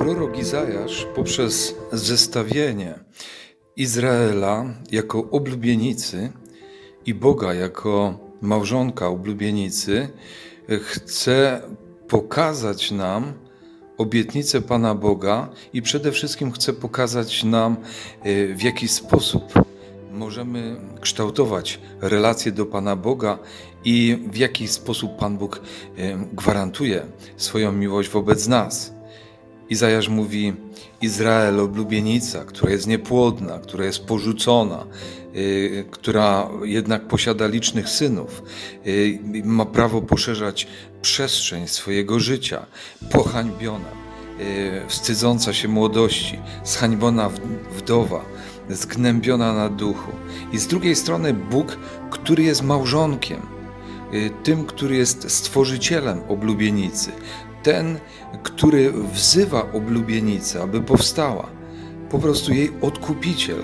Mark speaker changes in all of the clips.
Speaker 1: Prorok Izajasz poprzez zestawienie Izraela jako oblubienicy i Boga jako małżonka oblubienicy chce pokazać nam obietnicę Pana Boga i przede wszystkim chce pokazać nam, e, w jaki sposób możemy kształtować relacje do Pana Boga i w jaki sposób Pan Bóg e, gwarantuje swoją miłość wobec nas. Izajasz mówi: Izrael, oblubienica, która jest niepłodna, która jest porzucona, y, która jednak posiada licznych synów, y, ma prawo poszerzać przestrzeń swojego życia, pohańbiona, y, wstydząca się młodości, zhańbiona wdowa, zgnębiona na duchu. I z drugiej strony Bóg, który jest małżonkiem, tym, który jest stworzycielem oblubienicy, ten, który wzywa oblubienicę, aby powstała, po prostu jej odkupiciel.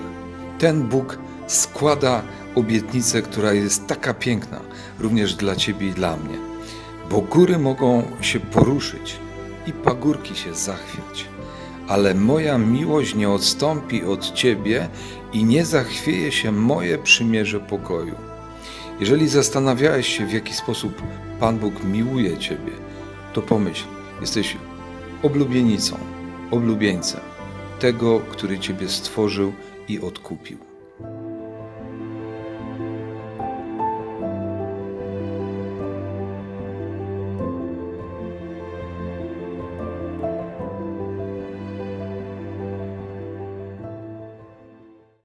Speaker 1: Ten Bóg składa obietnicę, która jest taka piękna, również dla Ciebie i dla mnie. Bo góry mogą się poruszyć i pagórki się zachwiać, ale moja miłość nie odstąpi od Ciebie i nie zachwieje się moje przymierze pokoju. Jeżeli zastanawiałeś się, w jaki sposób Pan Bóg miłuje Ciebie, to pomyśl, jesteś oblubienicą, oblubieńcem tego, który Ciebie stworzył i odkupił.